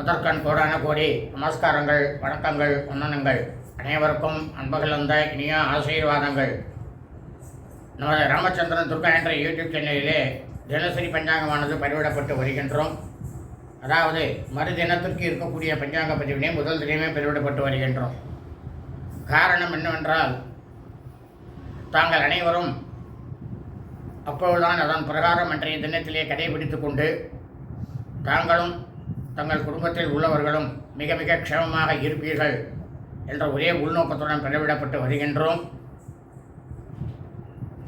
முதற்கண் கோடான கோடி நமஸ்காரங்கள் வணக்கங்கள் வண்ணனங்கள் அனைவருக்கும் அன்பகலந்த இனிய ஆசீர்வாதங்கள். நமது ராமச்சந்திரன் துர்கா என்ற யூடியூப் சேனலிலே தினசரி பஞ்சாங்கமானது பதிவிடப்பட்டு வருகின்றோம். அதாவது மறு தினத்திற்கு இருக்கக்கூடிய பஞ்சாங்க பதிவினை முதல் தினமே பதிவிடப்பட்டு வருகின்றோம். காரணம் என்னவென்றால் தாங்கள் அனைவரும் அப்போதுதான் அதன் பிரகாரம் அன்றைய தினத்திலே கடைபிடித்து கொண்டு தாங்களும் தங்கள் குடும்பத்தில் உள்ளவர்களும் மிக மிக க்ஷேமமாக இருப்பீர்கள் என்ற ஒரே உள்நோக்கத்துடன் பிறவிடப்பட்டு வருகின்றோம்.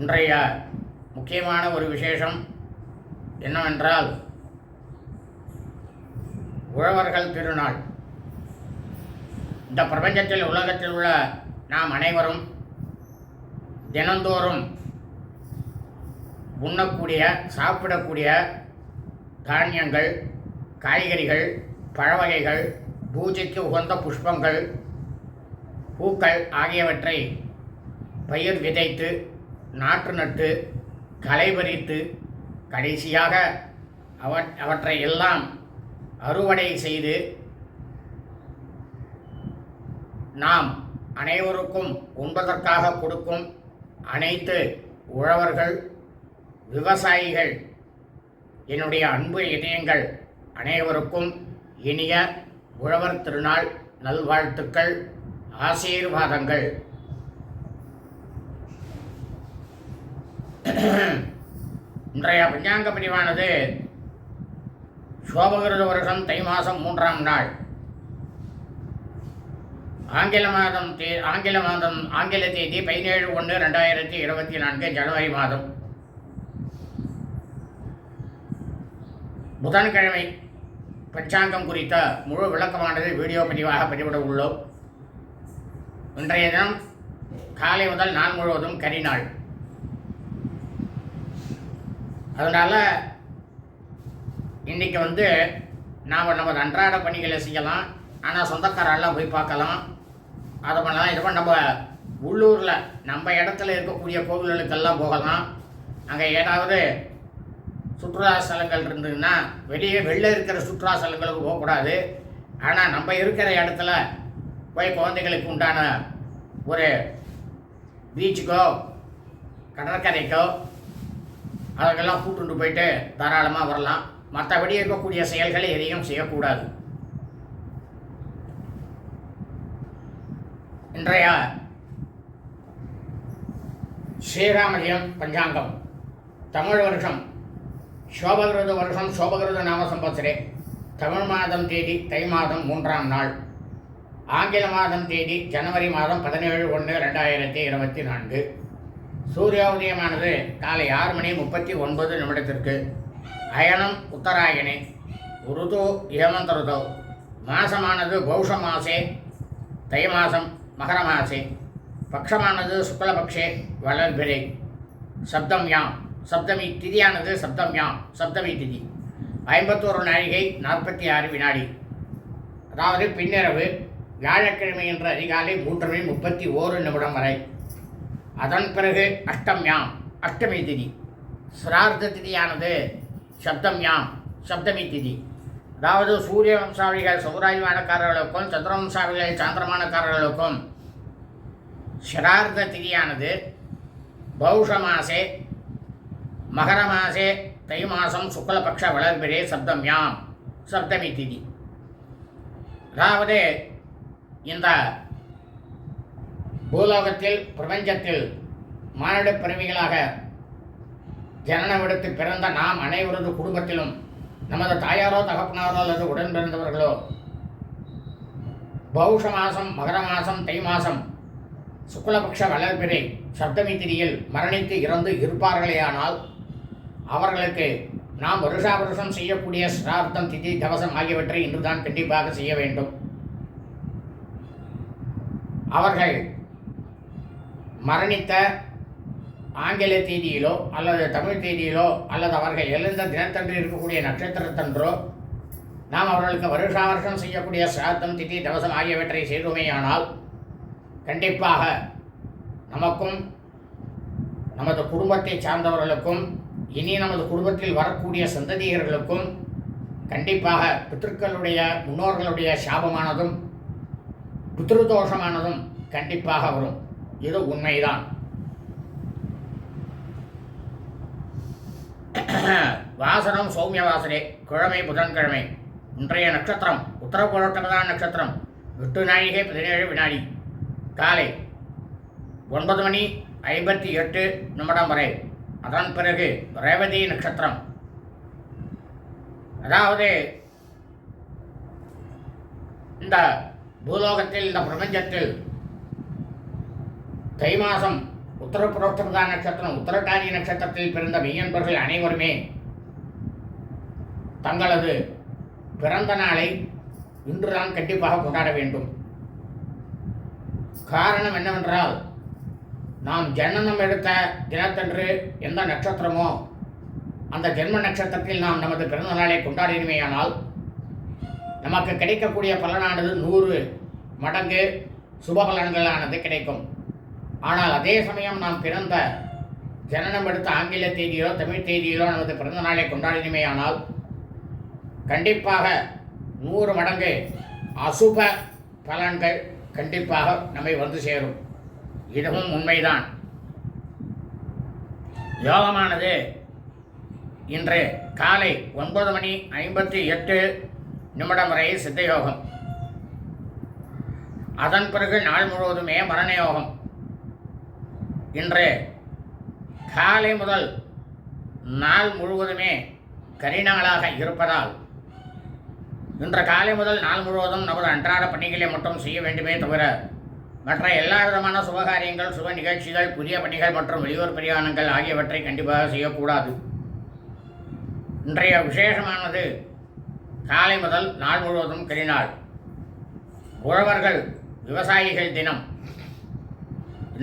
இன்றைய முக்கியமான ஒரு விசேஷம் என்னவென்றால் உழவர்கள் திருநாள். இந்த பிரபஞ்சத்தில் உலகத்தில் உள்ள நாம் அனைவரும் தினந்தோறும் உண்ணக்கூடிய சாப்பிடக்கூடிய தானியங்கள் காய்கறிகள் பழவகைகள் பூஜைக்கு உகந்த புஷ்பங்கள் பூக்கள் ஆகியவற்றை பயிர் விதைத்து நாற்று நட்டு களை பறித்து கடைசியாக அவ அவற்றை எல்லாம் அறுவடை செய்து நாம் அனைவருக்கும் உண்பதற்காக கொடுக்கும் அனைத்து உழவர்கள் விவசாயிகள் என்னுடைய அன்பு இதயங்கள் அனைவருக்கும் இனிய உழவர் திருநாள் நல்வாழ்த்துக்கள் ஆசீர்வாதங்கள். இன்றைய பஞ்சாங்க பிரிவானது சோபகிருத வருஷம் தை மாதம் மூன்றாம் நாள். ஆங்கில மாதம் தே ஆங்கில மாதம் ஆங்கில தேதி பதினேழு ஒன்று ரெண்டாயிரத்தி இருபத்தி நான்கு ஜனவரி மாதம். புதன்கிழமை பஞ்சாங்கம் குறித்த முழு விளக்கமானது வீடியோ பதிவாக பதிவிட உள்ளோம். இன்றைய தினம் காலை முதல் நாள் முழுவதும் கரிநாள் அதனால் இன்றைக்கி வந்து நாம் நமது அன்றாட பணிகளை செய்யலாம். ஆனால் சொந்தக்காரெல்லாம் போய் பார்க்கலாம். அதை பண்ணலாம். இது நம்ம உள்ளூரில் நம்ம இடத்துல இருக்கக்கூடிய கோவில்களுக்கெல்லாம் போகலாம். அங்கே ஏதாவது சுற்றுலா ஸ்தலங்கள் இருந்ததுன்னா வெளியே வெளில இருக்கிற சுற்றுலா ஸ்தலங்களுக்கு போகக்கூடாது. ஆனால் நம்ம இருக்கிற இடத்துல போய் குழந்தைகளுக்கு உண்டான ஒரு பீச்சுக்கோ கடற்கரைக்கோ அதற்கெல்லாம் கூட்டுண்டு போயிட்டு தாராளமாக வரலாம். மற்றபடி இருக்கக்கூடிய செயல்களை எதையும் செய்யக்கூடாது. இன்றைய ஸ்ரீராமஜயம் பஞ்சாங்கம் தமிழ் வருஷம் சோபகிருத வருஷம் சோபகிருத நாம சம்பத்சரே. தமிழ் மாதம் தேதி தை மாதம் மூன்றாம் நாள். ஆங்கில மாதம் தேதி ஜனவரி மாதம் பதினேழு ஒன்று ரெண்டாயிரத்தி இருபத்தி நான்கு. சூரிய உதயமானது காலை ஆறு மணி முப்பத்தி ஒன்பது நிமிடத்திற்கு. அயனம் உத்தராயணே. ருது ஹேமந்த ருதோ மாசமானது பௌஷ மாசே. தை மாதம் மகர மாசே. பக்ஷமானது சுக்லபக்ஷே வளர்பிரை சப்தம் யாம். சப்தமி திதியானது சப்தம் யாம் சப்தமி திதி. ஐம்பத்தோரு நாழிகை நாற்பத்தி ஆறு வினாடி. அதாவது பின்னிரவு வியாழக்கிழமை என்ற அதிகாலை மூன்றரை முப்பத்தி ஓரு நிமிடம் வரை. அதன் பிறகு அஷ்டம் யாம் அஷ்டமி திதி. சிரார்த்த திதியானது சப்தம் யாம் சப்தமி திதி. அதாவது சூரிய வம்சாவளிகள் சௌராயுமானக்காரர்களுக்கும் சந்திரவம்சாவளிகள் சாந்திரமானக்காரர்களுக்கும் சிரார்த்த திதியானது பௌஷ மாசே மகர மாசே தை மாதம் சுக்லபக்ஷ வளர்பிரே சப்தம் யாம் சப்தமி திதி. அதாவது இந்த பூலோகத்தில் பிரபஞ்சத்தில் மானிட பிறவிகளாக ஜனனவிடத்து பிறந்த நாம் அனைவரது குடும்பத்திலும் நமது தாயாரோ தகப்பனாரோ அல்லது உடன் பிறந்தவர்களோ பௌஷ மாதம் மகர மாதம் தை மாதம் சுக்லபக்ஷ வளர்பிறை சப்தமி திதியில் மரணித்து இறந்து இருப்பார்களேயானால் அவர்களுக்கு நாம் வருஷா வருஷம் செய்யக்கூடிய சிரார்த்தம் திதி தவசம் ஆகியவற்றை இன்றுதான் கண்டிப்பாக செய்ய வேண்டும். அவர்கள் மரணித்த ஆங்கில தேதியிலோ அல்லது தமிழ் தேதியிலோ அல்லது அவர்கள் எழுந்த தினத்தன்று இருக்கக்கூடிய நட்சத்திரத்தன்றோ நாம் அவர்களுக்கு வருஷா வருஷம் செய்யக்கூடிய சிராத்தம் திதி தவசம் ஆகியவற்றை செய்தோமேயானால் கண்டிப்பாக நமக்கும் நமது குடும்பத்தை சார்ந்தவர்களுக்கும் இனி நமது குடும்பத்தில் வரக்கூடிய சந்ததியர்களுக்கும் கண்டிப்பாக பித்திருக்களுடைய முன்னோர்களுடைய சாபமானதும் பித்ருதோஷமானதும் கண்டிப்பாக வரும். இது உண்மைதான். வாசனம் சௌமிய வாசனே கிழமை புதன்கிழமை இன்றைய நட்சத்திரம் உத்தரபுரோட்டமதான் நட்சத்திரம் எட்டு நாழிகை பதினேழு வினாடி காலை ஒன்பது மணி ஐம்பத்தி எட்டு நிமிடம் வரை. அதன் பிறகு ரேவதி நட்சத்திரம். அதாவது இந்த பூலோகத்தில் இந்த பிரபஞ்சத்தில் தை மாதம் உத்தரப்புரோஷ்டமதா நட்சத்திரம் உத்தரட்டாதி நட்சத்திரத்தில் பிறந்த மெய்யன்பர்கள் அனைவருமே தங்களது பிறந்த நாளை இன்றுதான் கண்டிப்பாக கொண்டாட வேண்டும். காரணம் என்னவென்றால் நாம் ஜனனம் எடுத்த தினத்தன்று எந்த நட்சத்திரமோ அந்த ஜென்ம நட்சத்திரத்தில் நாம் நமது பிறந்த நாளை கொண்டாடினமேயானால் நமக்கு கிடைக்கக்கூடிய பலனானது நூறு மடங்கு சுப பலன்களானது கிடைக்கும். ஆனால் அதே சமயம் நாம் பிறந்த ஜனனம் எடுத்த ஆங்கில தேதியிலோ தமிழ் தேதியிலோ நமது பிறந்த நாளை கொண்டாடினமேயானால் கண்டிப்பாக நூறு மடங்கு அசுப பலன்கள் கண்டிப்பாக நம்மை வந்து சேரும். இதுவும் உண்மைதான். யோகமானது. இன்று காலை ஒன்பது மணி ஐம்பத்தி எட்டு நிமிடம் வரை சித்த யோகம் அதன் பிறகு நாள் முழுவதுமே மரண யோகம் இன்று காலை முதல் நாள் முழுவதுமே கரிநாளாக இருப்பதால் இன்று காலை முதல் நாள் முழுவதும் நமது அன்றாட பணிகளை மட்டும் செய்ய வேண்டுமே தவிர மற்ற எல்லா விதமான சுபகாரியங்கள் சுப நிகழ்ச்சிகள் புதிய பணிகள் மற்றும் வெளியூர் பிரயாணங்கள் ஆகியவற்றை கண்டிப்பாக செய்யக்கூடாது. இன்றைய விசேஷமானது காலை முதல் நாள் முழுவதும் கிரிநாள் உழவர்கள் விவசாயிகள் தினம்.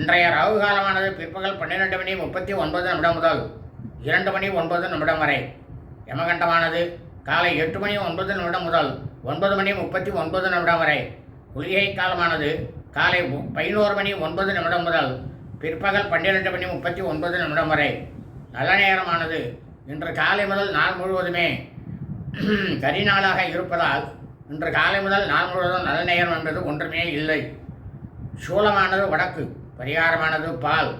இன்றைய ராகு காலமானது பிற்பகல் பன்னிரெண்டு மணி முப்பத்தி ஒன்பது நிமிடம் முதல் இரண்டு மணி ஒன்பது நிமிடம் வரை. யமகண்டமானது காலை எட்டு மணி ஒன்பது நிமிடம் முதல் ஒன்பது மணி முப்பத்தி ஒன்பது நிமிடம் வரை. குளிகை காலமானது காலை பதினோரு மணி ஒன்பது நிமிடம் முதல் பிற்பகல் பன்னிரெண்டு மணி முப்பத்தி ஒன்பது நிமிடம் வரை. நல்ல நேரமானது. இன்று காலை முதல் நாள் முழுவதுமே கரிநாளாக இருப்பதால் இன்று காலை முதல் நாள் முழுவதும் நல்ல நேரம் என்பது ஒன்றுமே இல்லை. சூலமானது வடக்கு பரிகாரமானது பால்.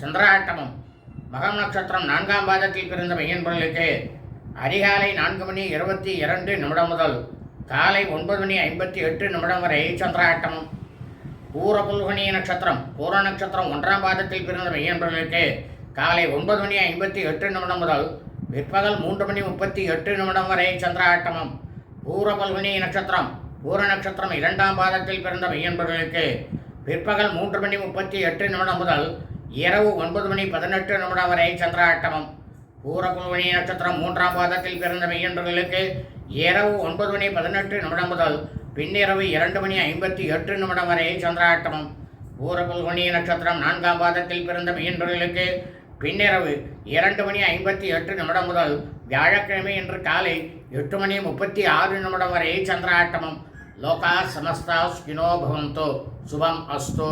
சந்திராட்டமம். மகம் நட்சத்திரம் நான்காம் பாதத்தில் பிறந்த மையன்பர்களுக்கு அதிகாலை நான்கு மணி இருபத்தி இரண்டு நிமிடம் முதல் காலை ஒன்பது மணி ஐம்பத்தி எட்டு நிமிடம் வரை சந்திராட்டமம். பூரபுல்கணி நட்சத்திரம் பூர நட்சத்திரம் ஒன்றாம் பாதத்தில் பிறந்த மையன்பர்களுக்கு காலை ஒன்பது மணி ஐம்பத்தி எட்டு நிமிடம் முதல் பிற்பகல் மூன்று மணி முப்பத்தி எட்டு நிமிடம் வரை சந்திராட்டமம். பூரபல்குனி நட்சத்திரம் பூர நட்சத்திரம் இரண்டாம் பாதத்தில் பிறந்த மையன்பர்களுக்கு பிற்பகல் மூன்று மணி முப்பத்தி எட்டு நிமிடம் முதல் இரவு ஒன்பது மணி பதினெட்டு நிமிடம் வரை சந்திராட்டமம். பூரபுல்குனி நட்சத்திரம் மூன்றாம் பாதத்தில் பிறந்த மையன்பர்களுக்கு இரவு ஒன்பது மணி பதினெட்டு நிமிடம் முதல் பின்னிரவு இரண்டு மணி ஐம்பத்தி எட்டு நிமிடம் வரை சந்திராட்டமம் பூரபுல்குனி நட்சத்திரம் நான்காம் பாதத்தில் பிறந்த மீன்பர்களுக்கு பின்னிரவு இரண்டு மணி ஐம்பத்தி எட்டு நிமிடம் முதல் வியாழக்கிழமை இன்று காலை எட்டு மணி முப்பத்தி ஆறு நிமிடம் வரை சந்திராட்டமம். லோகா சமஸ்தா ஸ்கினோ பவந்தோ. சுபம் அஸ்தோ.